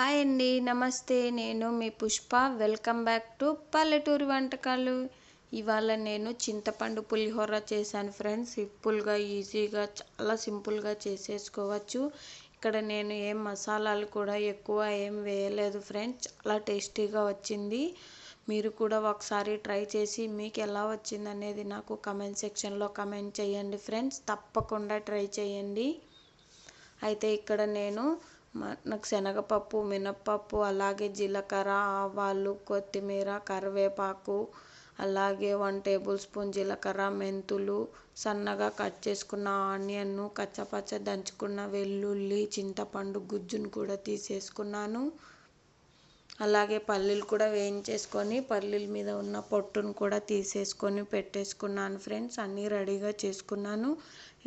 Hi అండి నమస్తే. నేను మీ పుష్ప. వెల్కమ్ బ్యాక్ టు పల్లెటూరి వంటకాలు. ఇవాళ నేను చింతపండు పులిహోర చేశాను ఫ్రెండ్స్. సింపుల్గా ఈజీగా చాలా సింపుల్గా చేసేసుకోవచ్చు. ఇక్కడ నేను ఏం మసాలాలు కూడా ఎక్కువ ఏం వేయలేదు ఫ్రెండ్స్. చాలా టేస్టీగా వచ్చింది. మీరు కూడా ఒకసారి ట్రై చేసి మీకు ఎలా వచ్చింది అనేది నాకు కమెంట్ సెక్షన్లో కమెంట్ చేయండి ఫ్రెండ్స్. తప్పకుండా ట్రై చేయండి. అయితే ఇక్కడ నేను నాకు శనగపప్పు మినప్పప్పు అలాగే జీలకర్ర ఆవాలు కొత్తిమీర కరివేపాకు అలాగే వన్ టేబుల్ స్పూన్ జీలకర్ర మెంతులు సన్నగా కట్ చేసుకున్న ఆనియన్ను కచ్చపచ్చ దంచుకున్న వెల్లుల్లి చింతపండు గుజ్జును కూడా తీసేసుకున్నాను. అలాగే పల్లీలు కూడా వేయించేసుకొని పల్లీల మీద ఉన్న పొట్టును కూడా తీసేసుకొని పెట్టేసుకున్నాను ఫ్రెండ్స్. అన్నీ రెడీగా చేసుకున్నాను.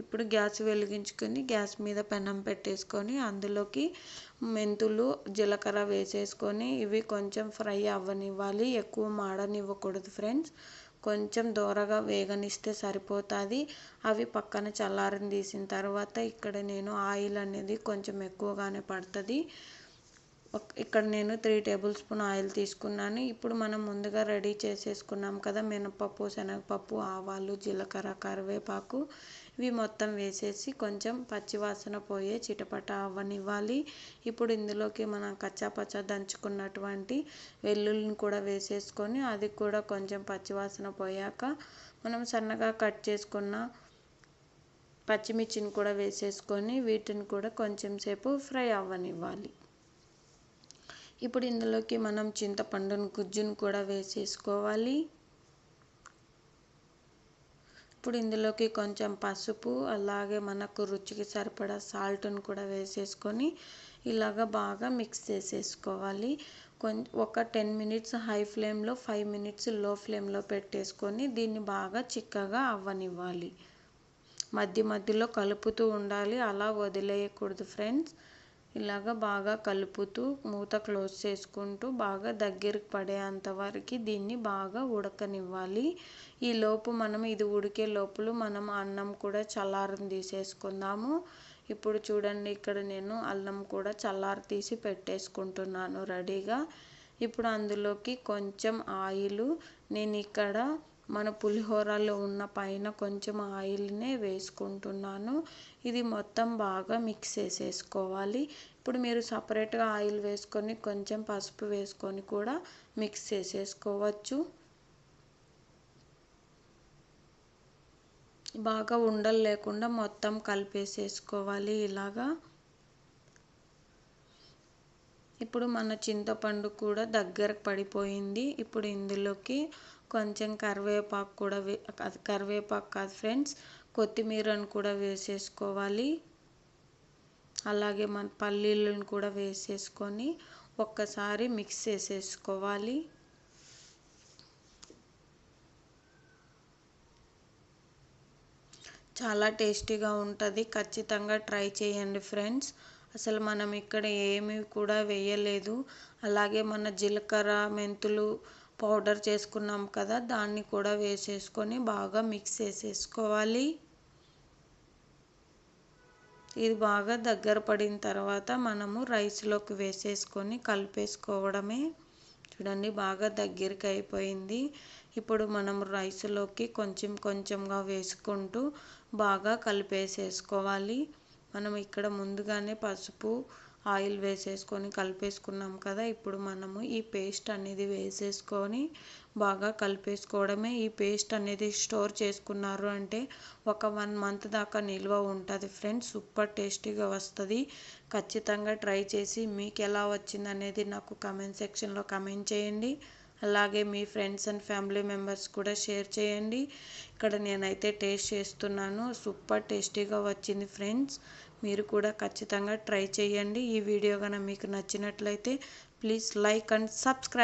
ఇప్పుడు గ్యాస్ వెలిగించుకొని గ్యాస్ మీద పెనం పెట్టేసుకొని అందులోకి మెంతులు జీలకర్ర వేసేసుకొని ఇవి కొంచెం ఫ్రై అవ్వనివ్వాలి. ఎక్కువ మాడనివ్వకూడదు ఫ్రెండ్స్. కొంచెం దూరగా వేగనిస్తే సరిపోతుంది. అవి పక్కన చల్లారని తీసిన తర్వాత ఇక్కడ నేను ఆయిల్ అనేది కొంచెం ఎక్కువగానే పడుతుంది. ఇక్కడ నేను త్రీ టేబుల్ స్పూన్ ఆయిల్ తీసుకున్నాను. ఇప్పుడు మనం ముందుగా రెడీ చేసేసుకున్నాం కదా మినపప్పు శనగపప్పు ఆవాలు జీలకర్ర కరివేపాకు. ఇవి మొత్తం వేసేసి కొంచెం పచ్చివాసన పోయే చిటపట అవ్వనివ్వాలి ఇప్పుడు ఇందులోకి మనం కచ్చాపచ్చ దంచుకున్నటువంటి వెల్లుల్లిని కూడా వేసేసుకొని అది కూడా కొంచెం పచ్చివాసన పోయాక మనం సన్నగా కట్ చేసుకున్న పచ్చిమిర్చిని కూడా వేసేసుకొని వీటిని కూడా కొంచెం సేపు ఫ్రై అవ్వనివ్వాలి. ఇప్పుడు ఇందులోకి మనం చింతపండును గుజ్జును కూడా వేసేసుకోవాలి. ఇప్పుడు ఇందులోకి కొంచెం పసుపు అలాగే మనకు రుచికి సరిపడా సాల్ట్ను కూడా వేసేసుకొని ఇలాగ బాగా మిక్స్ చేసేసుకోవాలి. కొంచెం ఒక టెన్ మినిట్స్ హై ఫ్లేమ్లో ఫైవ్ మినిట్స్లో ఫ్లేమ్లో పెట్టేసుకొని దీన్ని బాగా చిక్కగా అవ్వనివ్వాలి. మధ్య మధ్యలో కలుపుతూ ఉండాలి అలా వదిలేయకూడదు ఫ్రెండ్స్. ఇలాగ బాగా కలుపుతూ మూత క్లోజ్ చేసుకుంటూ బాగా దగ్గరికి పడేంత వరకు దీన్ని బాగా ఉడకనివ్వాలి. ఈ లోపు మనం ఇది ఉడికే లోపల మనం అన్నం కూడా చల్లారం తీసేసుకుందాము. ఇప్పుడు చూడండి ఇక్కడ నేను అల్లం కూడా చల్లారి తీసి పెట్టేసుకుంటున్నాను రెడీగా. ఇప్పుడు అందులోకి కొంచెం ఆయిల్ నేను ఇక్కడ మన పులిహోరలో ఉన్న పైన కొంచెం ఆయిల్నే వేసుకుంటున్నాను. ఇది మొత్తం బాగా మిక్స్ చేసేసుకోవాలి. ఇప్పుడు మీరు సపరేట్గా ఆయిల్ వేసుకొని కొంచెం పసుపు వేసుకొని కూడా మిక్స్ చేసేసుకోవచ్చు. బాగా ఉండలు లేకుండా మొత్తం కలిపేసేసుకోవాలి ఇలాగా. ఇప్పుడు మన చింతపండు కూడా దగ్గరకు పడిపోయింది. ఇప్పుడు ఇందులోకి కొంచెం కరివేపాకు కూడా వే కరివేపాకు కాదు ఫ్రెండ్స్ కొత్తిమీరను కూడా వేసేసుకోవాలి. అలాగే మన పల్లీలను కూడా వేసేసుకొని ఒక్కసారి మిక్స్ చేసేసుకోవాలి. చాలా టేస్టీగా ఉంటుంది. ఖచ్చితంగా ట్రై చేయండి ఫ్రెండ్స్. అసలు మనం ఇక్కడ ఏమి కూడా వేయలేదు. అలాగే మన జీలకర్ర మెంతులు పౌడర్ చేసుకున్నాం కదా దాన్ని కూడా వేసేసుకొని బాగా మిక్స్ చేసేసుకోవాలి. ఇది బాగా దగ్గర పడిన తర్వాత మనము రైస్లోకి వేసేసుకొని కలిపేసుకోవడమే. చూడండి బాగా దగ్గరికి అయిపోయింది. ఇప్పుడు మనం రైస్లోకి కొంచెం కొంచెంగా వేసుకుంటూ బాగా కలిపేసేసుకోవాలి. మనం ఇక్కడ ముందుగానే పసుపు ఆయిల్ వేసేసుకొని కలిపేసుకున్నాం కదా ఇప్పుడు మనము ఈ పేస్ట్ అనేది వేసేసుకొని బాగా కలిపేసుకోవడమే. ఈ పేస్ట్ అనేది స్టోర్ చేసుకున్నారు అంటే ఒక వన్ మంత్ దాకా నిల్వ ఉంటుంది ఫ్రెండ్స్ సూపర్ టేస్టీగా వస్తుంది. ఖచ్చితంగా ట్రై చేసి మీకు ఎలా వచ్చింది అనేది నాకు కమెంట్ సెక్షన్లో కమెంట్ చేయండి. అలాగే మీ ఫ్రెండ్స్ అండ్ ఫ్యామిలీ మెంబర్స్ కూడా షేర్ చేయండి. ఇక్కడ నేనైతే టేస్ట్ చేస్తున్నాను. సూపర్ టేస్టీగా వచ్చింది ఫ్రెండ్స్. మీరు కూడా ఖచ్చితంగా ట్రై చేయండి. ఈ వీడియో కనుక మీకు నచ్చినట్లయితే ప్లీజ్ లైక్ అండ్ సబ్స్క్రైబ్.